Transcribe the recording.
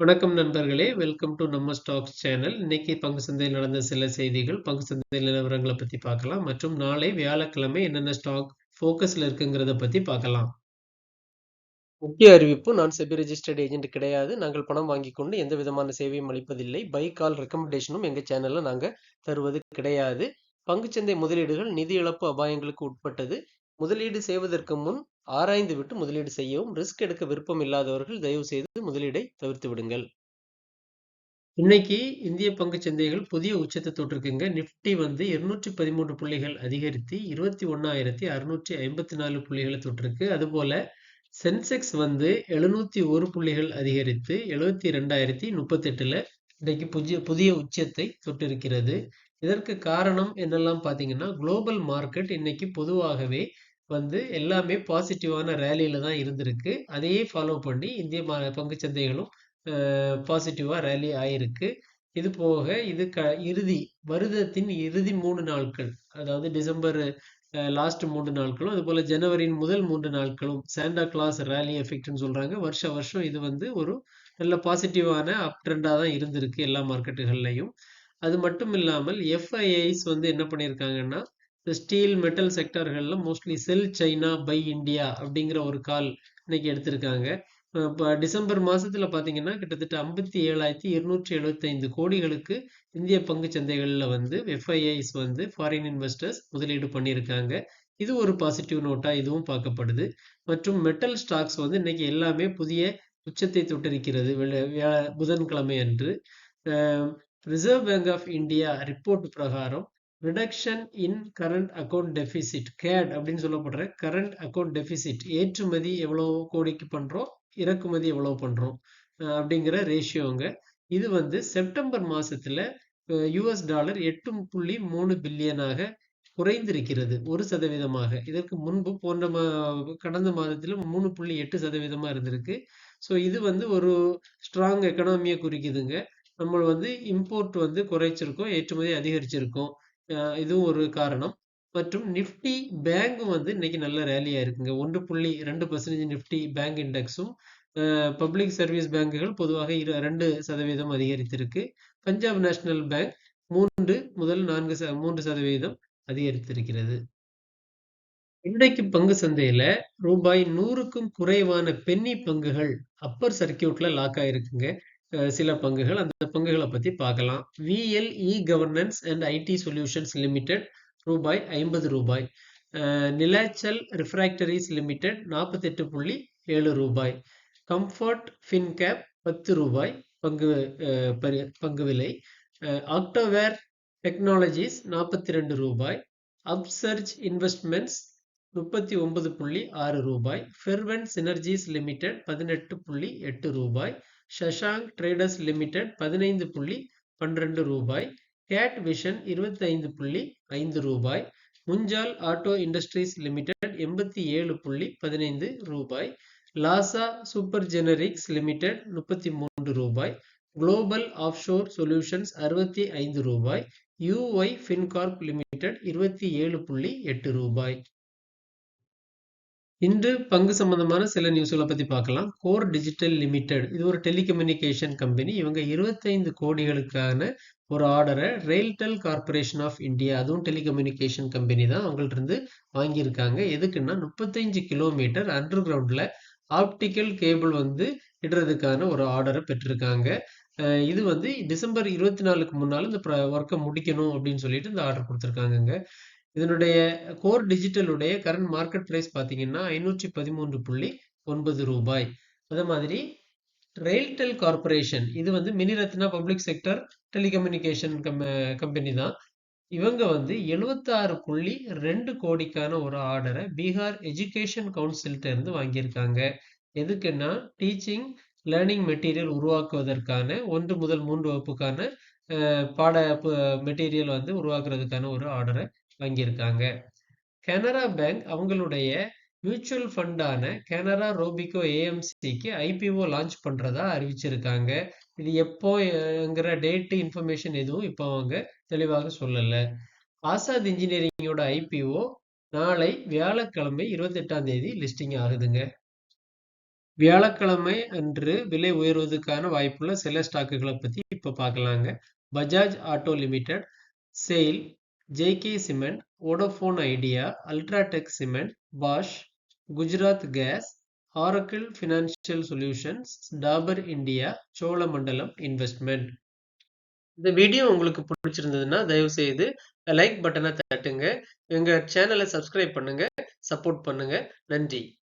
வணக்கம் நண்பர்களே welcome to நம்ம ஸ்டாக்ஸ் சேனல் இன்னைக்கு பங்கு சந்தையில் நடந்த சில செய்திகள் பங்கு சந்தை நிலவரங்களை பத்தி பார்க்கலாம் மற்றும் நாளை வியாழக்கிழமை என்னென்ன ஸ்டாக் ஃபோக்கஸ்ல இருக்குங்கிறத பத்தி பார்க்கலாம். முக்கிய அறிவிப்பு நான் செபி ரெஜிஸ்டர்ட் ஏஜென்ட் கிடையாது. நாங்கள் பணம் வாங்கி கொண்டு எந்த விதமான சேவையும் அளிப்பதில்லை. பை கால் ரெக்கமெண்டேஷனும் எங்கள் சேனல்ல நாங்க தருவது கிடையாது. பங்குச்சந்தை முதலீடுகள் நிதி இழப்பு அபாயங்களுக்கு உட்பட்டது. முதலீடு செய்வதற்கு முன் ஆராய்ந்து விட்டு முதலீடு செய்யவும் ரிஸ்க் எடுக்க விருப்பம் இல்லாதவர்கள் தயவு செய்து முதலீடை தவிர்த்து விடுங்கள். இன்னைக்கு இந்திய பங்கு சந்தைகள் புதிய உச்சத்தை தொட்டிருக்குங்க. நிப்டி வந்து இருநூற்றி பதிமூன்று புள்ளிகள் அதிகரித்து இருபத்தி ஒன்னாயிரத்தி அறுநூற்றி ஐம்பத்தி நாலு புள்ளிகளை தொட்டிருக்கு. அதுபோல சென்செக்ஸ் வந்து எழுநூத்தி ஒரு புள்ளிகள் அதிகரித்து எழுபத்தி ரெண்டாயிரத்தி முப்பத்தி எட்டுல இன்னைக்கு புதிய புதிய உச்சத்தை தொட்டிருக்கிறது. இதற்கு காரணம் என்னெல்லாம் பார்த்தீங்கன்னா குளோபல் மார்க்கெட் இன்னைக்கு பொதுவாகவே வந்து எல்லாமே பாசிட்டிவான ரேலியில தான் இருந்திருக்கு. அதையே ஃபாலோ பண்ணி இந்திய பங்கு சந்தைகளும் பாசிட்டிவா ரேலி ஆயிருக்கு. இது போக இது க இறுதி வருடத்தின் இறுதி மூணு நாட்கள் அதாவது டிசம்பர் லாஸ்ட் மூன்று நாட்களும் அதுபோல் ஜனவரியின் முதல் மூன்று நாட்களும் சாண்டா கிளாஸ் ரேலி எஃபெக்ட்னு சொல்றாங்க. வருஷ வருஷம் இது வந்து ஒரு நல்ல பாசிட்டிவான அப் ட்ரெண்டாக தான் இருந்திருக்கு எல்லா மார்க்கெட்டுகள்லையும் அது மட்டும் இல்லாமல் எஃப்ஐஐஸ் வந்து என்ன பண்ணியிருக்காங்கன்னா steel metal செக்டர்களில் mostly sell China buy India அப்படிங்கிற ஒரு கால் இன்னைக்கு எடுத்திருக்காங்க. இப்போ டிசம்பர் மாதத்தில் பார்த்தீங்கன்னா கிட்டத்தட்ட ஐம்பத்தி ஏழாயிரத்தி இருநூற்றி எழுபத்தைந்து கோடிகளுக்கு இந்திய பங்கு சந்தைகளில் வந்து எஃப்ஐஐஸ் வந்து ஃபாரின் இன்வெஸ்டர்ஸ் முதலீடு பண்ணியிருக்காங்க. இது ஒரு பாசிட்டிவ் நோட்டாக இதுவும் பார்க்கப்படுது. மற்றும் மெட்டல் ஸ்டாக்ஸ் வந்து இன்னைக்கு எல்லாமே புதிய உச்சத்தை தொட்டிருக்கிறது. புதன்கிழமை அன்று Reserve Bank of India report பிரகாரம் reduction in current account deficit CAD அப்படின்னு சொல்லப்படுற கரண்ட் அக்கௌண்ட் டெபிசிட் ஏற்றுமதி எவ்வளோ கோடிக்கு பண்ணுறோம் இறக்குமதி எவ்வளோ பண்ணுறோம் அப்படிங்கிற ரேஷியோங்க இது வந்து செப்டம்பர் மாதத்தில் யூஎஸ் டாலர் எட்டு புள்ளி மூணு பில்லியனாக குறைந்திருக்கிறது ஒரு சதவீதமாக. இதற்கு முன்பு போன்ற மா கடந்த மாதத்தில் மூணு புள்ளி எட்டு சதவீதமாக இருந்திருக்கு. ஸோ இது வந்து ஒரு ஸ்ட்ராங் எக்கனாமியை குறிக்குதுங்க. நம்ம வந்து இம்போர்ட் வந்து குறைச்சிருக்கோம் ஏற்றுமதி அதிகரிச்சிருக்கோம். இதுவும் ஒரு காரணம். மற்றும் நிஃப்டி பேங்க் வந்து இன்னைக்கு நல்ல ரேலியா இருக்குங்க ஒன்று புள்ளி ரெண்டு பர்சன்டேஜ் நிஃப்டி பேங்க் இண்டெக்ஸும் பப்ளிக் சர்வீஸ் பேங்குகள் பொதுவாக இரு ரெண்டு சதவீதம் அதிகரித்திருக்கு. பஞ்சாப் நேஷனல் பேங்க் மூன்று முதல் நான்கு மூன்று சதவீதம் அதிகரித்திருக்கிறது. இன்றைக்கு பங்கு சந்தையில ரூபாய் நூறுக்கும் குறைவான பென்னி பங்குகள் அப்பர் சர்க்கியூட்ல லாக் ஆயிருக்குங்க. சில பங்குகள் அந்த பங்குகளை பத்தி பார்க்கலாம். VLE governance and IT solutions limited ரூபாய் ஐம்பது ரூபாய். நிலாச்சல் ரிஃப்ராக்டரிஸ் லிமிடெட் நாற்பத்தி எட்டு புள்ளி ஏழு ரூபாய். கம்ஃபர்ட் ஃபின்கேப் பத்து ரூபாய். பங்கு பங்கு விலை. ஆக்டோவேர் டெக்னாலஜிஸ் நாற்பத்தி ரெண்டு ரூபாய். அப்சர்ஜ் இன்வெஸ்ட்மெண்ட்ஸ் முப்பத்தி ஒன்பது புள்ளி ஆறு ரூபாய். ஃபெர்வன் சினர்ஜிஸ் லிமிடெட் பதினெட்டு புள்ளி எட்டு ரூபாய். ஷஷாங்க் ட்ரேடர்ஸ் லிமிடெட் பதினைந்து புள்ளி பன்னிரண்டு ரூபாய் கேட் விஷன் இருபத்தி ஐந்து புள்ளி ஐந்து ரூபாய் முஞ்சால் ஆட்டோ இண்டஸ்ட்ரீஸ் லிமிடெட் எண்பத்தி ஏழு புள்ளி பதினைந்து ரூபாய் லாசா சூப்பர் ஜெனரிக்ஸ் லிமிடெட் முப்பத்தி மூன்று ரூபாய் குளோபல் ஆஃப்ஷோர் சொல்யூஷன்ஸ் அறுபத்தி ஐந்து ரூபாய் யூஒய் ஃபின்கார்ப் லிமிடெட் இருபத்தி ஏழு புள்ளி எட்டு ரூபாய். இன்று பங்கு சம்பந்தமான சில நியூஸ்களை பத்தி பார்க்கலாம். கோர் டிஜிட்டல் லிமிடெட் இது ஒரு டெலிகம்யூனிகேஷன் கம்பெனி இவங்க இருபத்தைந்து கோடிகளுக்கான ஒரு ஆர்டரை ரெயில்டெல் கார்பரேஷன் ஆஃப் இந்தியா அதுவும் டெலிகம்யூனிகேஷன் கம்பெனி தான் அவங்கள்ட்ட இருந்து வாங்கியிருக்காங்க. எதுக்குன்னா முப்பத்தஞ்சு கிலோமீட்டர் அண்டர் கிரவுண்ட்ல ஆப்டிக்கல் கேபிள் வந்து இடுறதுக்கான ஒரு ஆர்டரை பெற்றிருக்காங்க. இது வந்து டிசம்பர் இருபத்தி நாலுக்கு முன்னால இந்த ஒர்க்கை முடிக்கணும் அப்படின்னு சொல்லிட்டு இந்த ஆர்டர் கொடுத்துருக்காங்க இதனுடைய கோர் டிஜிட்டலுடைய கரண்ட் மார்க்கெட் ப்ரைஸ் பார்த்தீங்கன்னா ஐநூற்றி பதிமூன்று புள்ளி ஒன்பது ரூபாய். அதே மாதிரி ரெயில்டெல் கார்பரேஷன் இது வந்து Miniratna public sector telecommunication company தான். இவங்க வந்து எழுபத்தாறு புள்ளி ரெண்டு கோடிக்கான ஒரு ஆர்டரை பீகார் எஜுகேஷன் கவுன்சில்கிட்ட இருந்து வாங்கியிருக்காங்க. எதுக்குன்னா டீச்சிங் லேர்னிங் மெட்டீரியல் உருவாக்குவதற்கான ஒன்று முதல் மூன்று வகுப்புக்கான பாட மெட்டீரியல் வந்து உருவாக்குறதுக்கான ஒரு ஆர்டரை வாங்கியிருக்காங்க. கனரா பேங்க் அவங்களுடைய மியூச்சுவல் ஃபண்டான கனரா ரோபிகோ ஏஎம்சிக்கு ஐபிஓ லான்ச் பண்றதா அறிவிச்சிருக்காங்க. இது எப்போங்கிற டேட்டு இன்ஃபர்மேஷன் எதுவும் இப்போ அவங்க தெளிவாக சொல்லல. ஆசாத் இன்ஜினியரிங்கோட ஐபிஓ நாளை வியாழக்கிழமை இருபத்தி எட்டாம் தேதி லிஸ்டிங் ஆகுதுங்க. வியாழக்கிழமை அன்று விலை உயர்வதற்கான வாய்ப்புள்ள சில ஸ்டாக்குகளை பத்தி இப்ப பார்க்கலாங்க. Bajaj auto limited, SAIL JK cement, Vodafone Idea, UltraTech cement, Bosch, Gujarat gas, Oracle financial solutions, Dabur India, Cholamandalam investment. இந்த வீடியோ உங்களுக்கு பிடிச்சிருந்ததுன்னா தயவு செய்து லைக் பட்டனை தட்டுங்க. எங்கள் சேனலை சப்ஸ்கிரைப் பண்ணுங்க. சப்போர்ட் பண்ணுங்க. நன்றி.